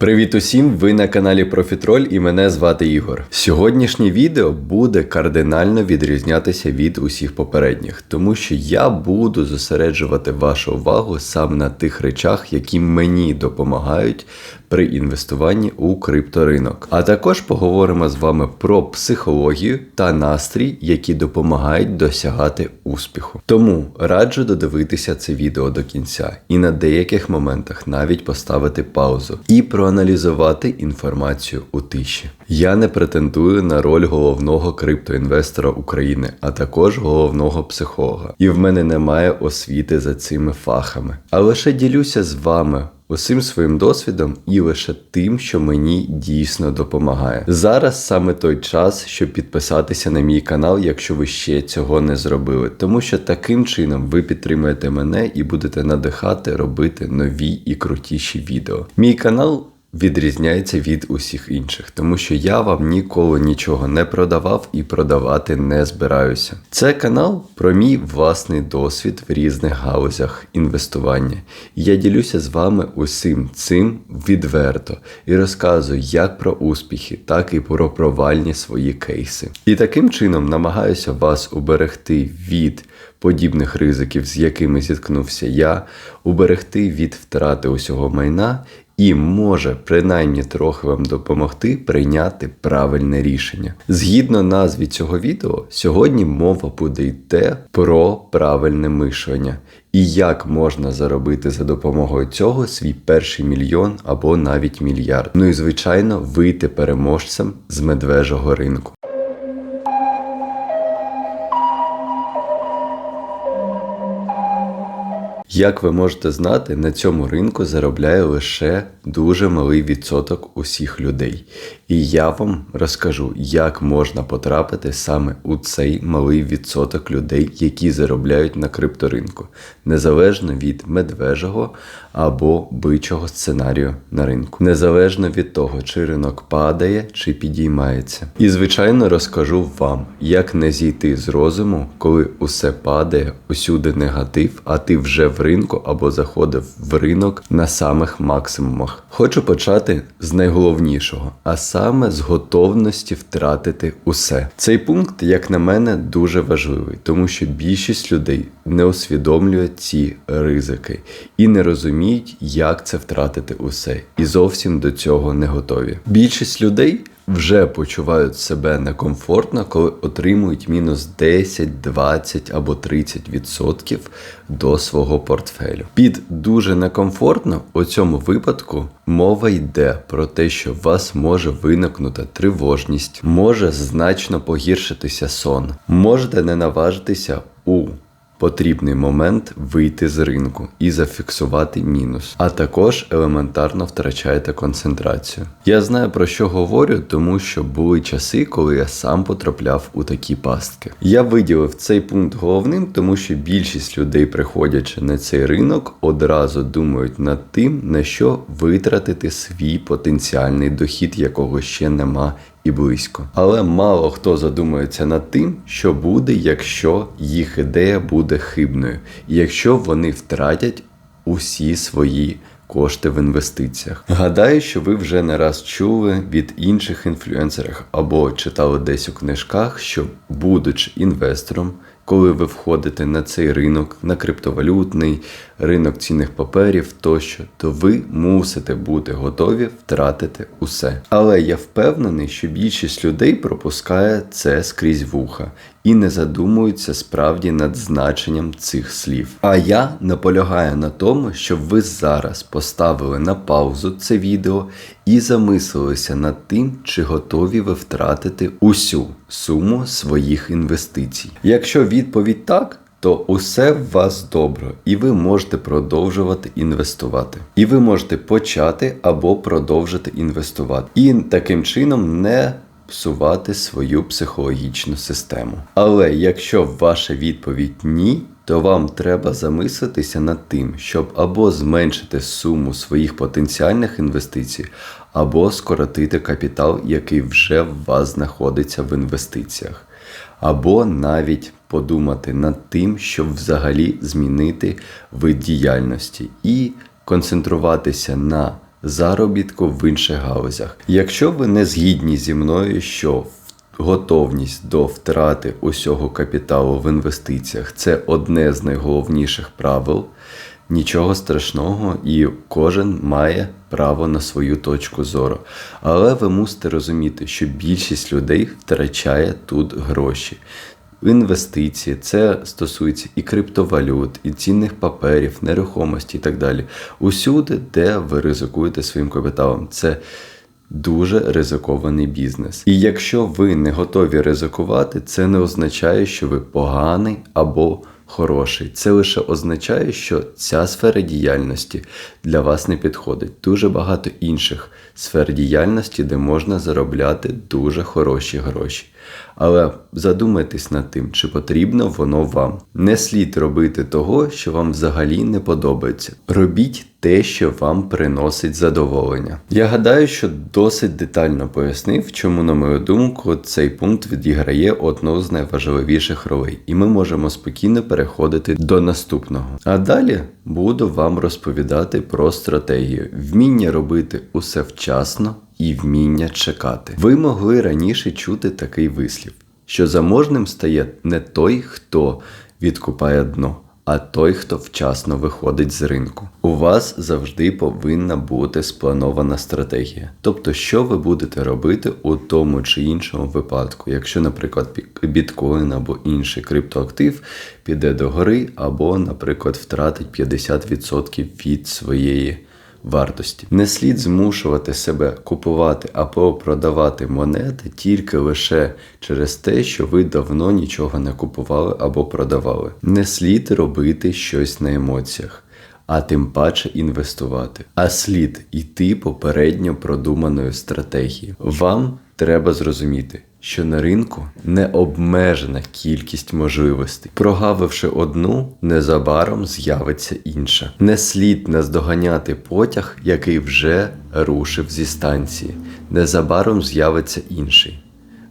Привіт усім! Ви на каналі Профітроль і мене звати Ігор. Сьогоднішнє відео буде кардинально відрізнятися від усіх попередніх, тому що я буду зосереджувати вашу увагу саме на тих речах, які мені допомагають при інвестуванні у крипторинок. А також поговоримо з вами про психологію та настрій, які допомагають досягати успіху. Тому раджу додивитися це відео до кінця і на деяких моментах навіть поставити паузу і проаналізувати інформацію у тиші. Я не претендую на роль головного криптоінвестора України, а також головного психолога. І в мене немає освіти за цими фахами, а лише ділюся з вами усім своїм досвідом і лише тим, що мені дійсно допомагає. Зараз саме той час, щоб підписатися на мій канал, якщо ви ще цього не зробили, тому що таким чином ви підтримуєте мене і будете надихати робити нові і крутіші відео. Мій канал відрізняється від усіх інших, тому що я вам ніколи нічого не продавав і продавати не збираюся. Це канал про мій власний досвід в різних галузях інвестування. І я ділюся з вами усім цим відверто і розказую як про успіхи, так і про провальні свої кейси. І таким чином намагаюся вас уберегти від. Подібних ризиків, з якими зіткнувся я, уберегти від втрати усього майна і може принаймні трохи вам допомогти прийняти правильне рішення. Згідно назві цього відео, сьогодні мова буде йти про правильне мишлення і як можна заробити за допомогою цього свій перший мільйон або навіть мільярд. Ну і звичайно, вийти переможцем з медвежого ринку. Як ви можете знати, на цьому ринку заробляє лише дуже малий відсоток усіх людей. І я вам розкажу, як можна потрапити саме у цей малий відсоток людей, які заробляють на крипторинку, незалежно від медвежого або бичого сценарію на ринку, незалежно від того, чи ринок падає чи підіймається. І звичайно розкажу вам, як не зійти з розуму, коли усе падає, усюди негатив, а ти вже в ринку або заходив в ринок на самих максимумах. Хочу почати з найголовнішого, а саме з готовності втратити усе. Цей пункт, як на мене, дуже важливий, тому що більшість людей не усвідомлює ці ризики і не розуміють, як це втратити усе, і зовсім до цього не готові. Більшість людей вже почувають себе некомфортно, коли отримують мінус 10, 20 або 30% до свого портфелю. Під дуже некомфортно у цьому випадку мова йде про те, що у вас може виникнути тривожність, може значно погіршитися сон, можете не наважитися у потрібний момент вийти з ринку і зафіксувати мінус, а також елементарно втрачаєте концентрацію. Я знаю про що говорю, тому що були часи, коли я сам потрапляв у такі пастки. Я виділив цей пункт головним, тому що більшість людей, приходячи на цей ринок, одразу думають над тим, на що витратити свій потенціальний дохід, якого ще нема і близько. Але мало хто задумується над тим, що буде, якщо їх ідея буде хибною, і якщо вони втратять усі свої. Кошти в інвестиціях. Гадаю, що ви вже не раз чули від інших інфлюенсерів або читали десь у книжках, що, будучи інвестором, коли ви входите на цей ринок, на криптовалютний ринок цінних паперів тощо, то ви мусите бути готові втратити усе. Але я впевнений, що більшість людей пропускає це скрізь вуха і не задумуються справді над значенням цих слів. А я наполягаю на тому, щоб ви зараз поставили на паузу це відео і замислилися над тим, чи готові ви втратити усю суму своїх інвестицій. Якщо відповідь так, то усе в вас добре, і ви можете продовжувати інвестувати. І ви можете почати або продовжити інвестувати. І таким чином не псувати свою психологічну систему. Але якщо ваша відповідь ні, то вам треба замислитися над тим, щоб або зменшити суму своїх потенціальних інвестицій, або скоротити капітал, який вже в вас знаходиться в інвестиціях, або навіть подумати над тим, щоб взагалі змінити вид діяльності і концентруватися на заробітку в інших галузях. Якщо ви не згідні зі мною, що готовність до втрати усього капіталу в інвестиціях це одне з найголовніших правил. Нічого страшного, і кожен має право на свою точку зору. Але ви мусите розуміти, що більшість людей втрачає тут гроші. Інвестиції, це стосується і криптовалют, і цінних паперів, нерухомості і так далі. Усюди, де ви ризикуєте своїм капіталом. Це дуже ризикований бізнес. І якщо ви не готові ризикувати, це не означає, що ви поганий або хороший. Це лише означає, що ця сфера діяльності для вас не підходить. Дуже багато інших сфер діяльності, де можна заробляти дуже хороші гроші. Але задумайтесь над тим, чи потрібно воно вам. Не слід робити того, що вам взагалі не подобається. Робіть те, що вам приносить задоволення. Я гадаю, що досить детально пояснив, чому, на мою думку, цей пункт відіграє одну з найважливіших ролей, і ми можемо спокійно переходити до наступного. А далі буду вам розповідати про стратегію, вміння робити усе вчасно і вміння чекати. Ви могли раніше чути такий вислів, що заможним стає не той, хто відкупає дно. А той, хто вчасно виходить з ринку. У вас завжди повинна бути спланована стратегія. Тобто, що ви будете робити у тому чи іншому випадку, якщо, наприклад, біткоін або інший криптоактив піде до гори, або, наприклад, втратить 50% від своєї вартості. Не слід змушувати себе купувати або продавати монети тільки лише через те, що ви давно нічого не купували або продавали. Не слід робити щось на емоціях. А тим паче інвестувати. А слід іти попередньо продуманою стратегією. Вам треба зрозуміти, що на ринку необмежена кількість можливостей. Прогавивши одну, незабаром з'явиться інша. Не слід наздоганяти потяг, який вже рушив зі станції. Незабаром з'явиться інший.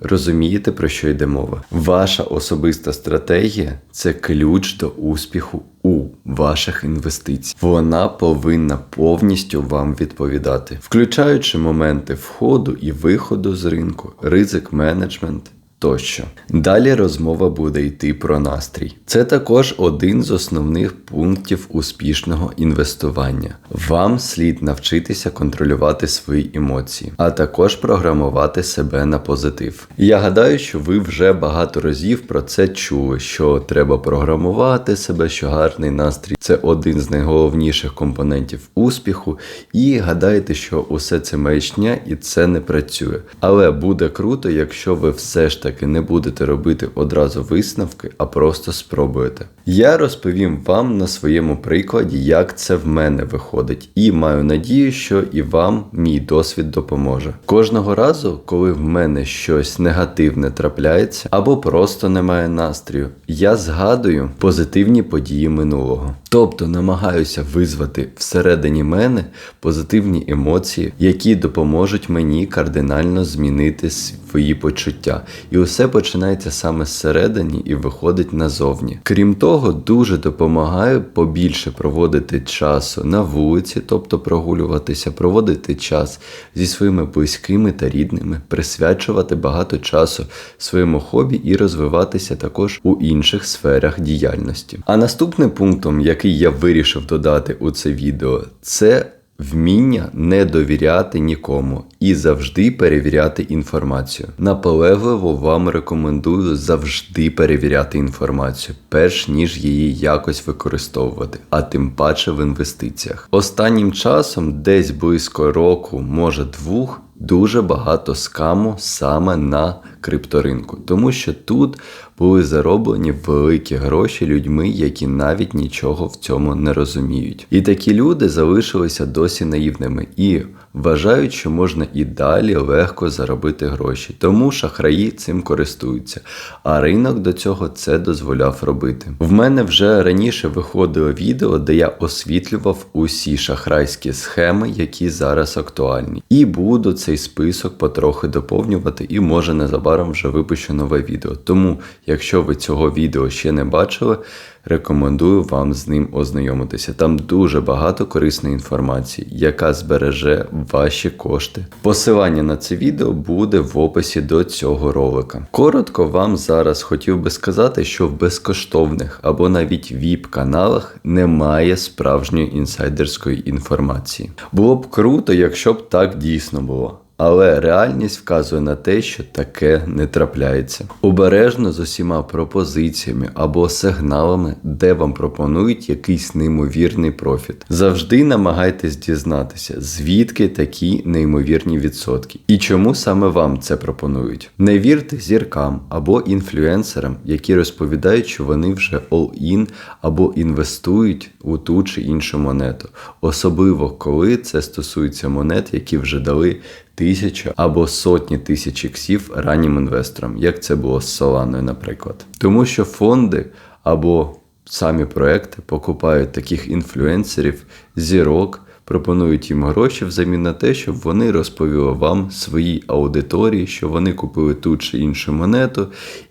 Розумієте, про що йде мова? Ваша особиста стратегія це ключ до успіху у ваших інвестицій. Вона повинна повністю вам відповідати, включаючи моменти входу і виходу з ринку, ризик менеджмент. Тощо. Далі розмова буде йти про настрій. Це також один з основних пунктів успішного інвестування. Вам слід навчитися контролювати свої емоції, а також програмувати себе на позитив. Я гадаю, що ви вже багато разів про це чули, що треба програмувати себе, що гарний настрій це один з найголовніших компонентів успіху, і гадаєте, що усе це маячня і це не працює. Але буде круто, якщо ви все ж таки не будете робити одразу висновки, а просто спробуєте. Я розповім вам на своєму прикладі, як це в мене виходить, і маю надію, що і вам мій досвід допоможе. Кожного разу, коли в мене щось негативне трапляється або просто немає настрою, я згадую позитивні події минулого. Тобто намагаюся визвати всередині мене позитивні емоції, які допоможуть мені кардинально змінити свої почуття. І усе починається саме зсередині і виходить назовні. Крім того, дуже допомагаю побільше проводити часу на вулиці, тобто прогулюватися, проводити час зі своїми близькими та рідними, присвячувати багато часу своєму хобі і розвиватися також у інших сферах діяльності. А наступним пунктом, який я вирішив додати у це відео, це Вміння не довіряти нікому і завжди перевіряти інформацію. Наполегливо вам рекомендую завжди перевіряти інформацію, перш ніж її якось використовувати, а тим паче в інвестиціях. Останнім часом, десь близько року, може двох, дуже багато скаму саме на крипторинку, тому що тут були зароблені великі гроші людьми, які навіть нічого в цьому не розуміють. І такі люди залишилися досі наївними і вважають, що можна і далі легко заробити гроші. Тому шахраї цим користуються. А ринок до цього це дозволяв робити. В мене вже раніше виходило відео, де я освітлював усі шахрайські схеми, які зараз актуальні. І буду цей список потрохи доповнювати і може незабаром вже випущу нове відео. Тому, якщо ви цього відео ще не бачили, рекомендую вам з ним ознайомитися. Там дуже багато корисної інформації, яка збереже ваші кошти. Посилання на це відео буде в описі до цього ролика. Коротко вам зараз хотів би сказати, що в безкоштовних або навіть віп-каналах немає справжньої інсайдерської інформації. Було б круто, якщо б так дійсно було. Але реальність вказує на те, що таке не трапляється. Обережно з усіма пропозиціями або сигналами, де вам пропонують якийсь неймовірний профіт. Завжди намагайтесь дізнатися, звідки такі неймовірні відсотки і чому саме вам це пропонують. Не вірте зіркам або інфлюенсерам, які розповідають, що вони вже all-in або інвестують у ту чи іншу монету, особливо коли це стосується монет, які вже дали тисячу або сотні тисяч іксів раннім інвесторам, як це було з Соланою, наприклад. Тому що фонди або самі проекти покупають таких інфлюенсерів, зірок. Пропонують їм гроші взамін на те, щоб вони розповіли вам своїй аудиторії, що вони купили ту чи іншу монету,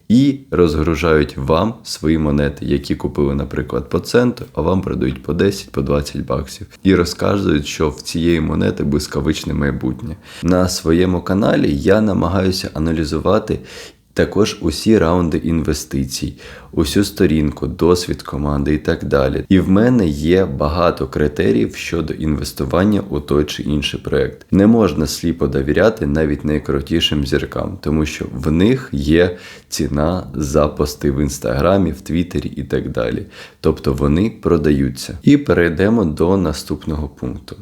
і розгружають вам свої монети, які купили, наприклад, по центу, а вам продають по 10, по 20 баксів, і розказують, що в цієї монети блискавичне майбутнє. На своєму каналі я намагаюся аналізувати. Також усі раунди інвестицій, усю сторінку, досвід команди і так далі. І в мене є багато критеріїв щодо інвестування у той чи інший проект. Не можна сліпо довіряти навіть найкрутішим зіркам, тому що в них є ціна за пости в інстаграмі, в Твіттері і так далі. Тобто вони продаються. І перейдемо до наступного пункту.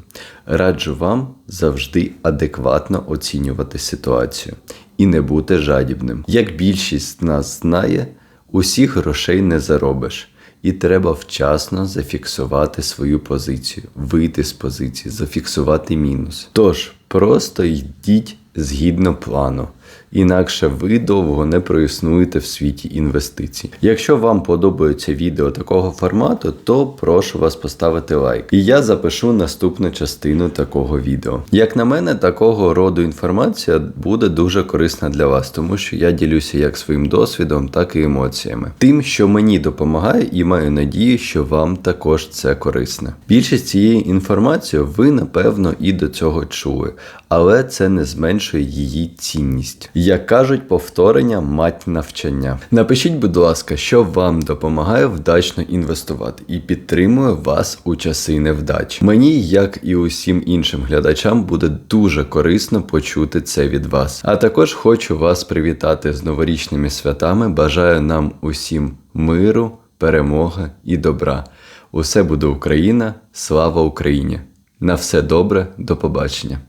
Раджу вам завжди адекватно оцінювати ситуацію і не бути жадібним. Як більшість нас знає, усіх грошей не заробиш. І треба вчасно зафіксувати свою позицію, вийти з позиції, зафіксувати мінус. Тож, просто йдіть згідно плану. Інакше ви довго не проіснуєте в світі інвестицій. Якщо вам подобаються відео такого формату, то прошу вас поставити лайк. І я запишу наступну частину такого відео. Як на мене, такого роду інформація буде дуже корисна для вас, тому що я ділюся як своїм досвідом, так і емоціями. Тим, що мені допомагає, і маю надію, що вам також це корисне. Більшість цієї інформації ви напевно і до цього чули, але це не зменшує її цінність. Як кажуть, повторення мать навчання. Напишіть, будь ласка, що вам допомагає вдачно інвестувати і підтримує вас у часи невдач. Мені, як і усім іншим глядачам, буде дуже корисно почути це від вас. А також хочу вас привітати з новорічними святами. Бажаю нам усім миру, перемоги і добра. Усе буде Україна, слава Україні! На все добре, до побачення!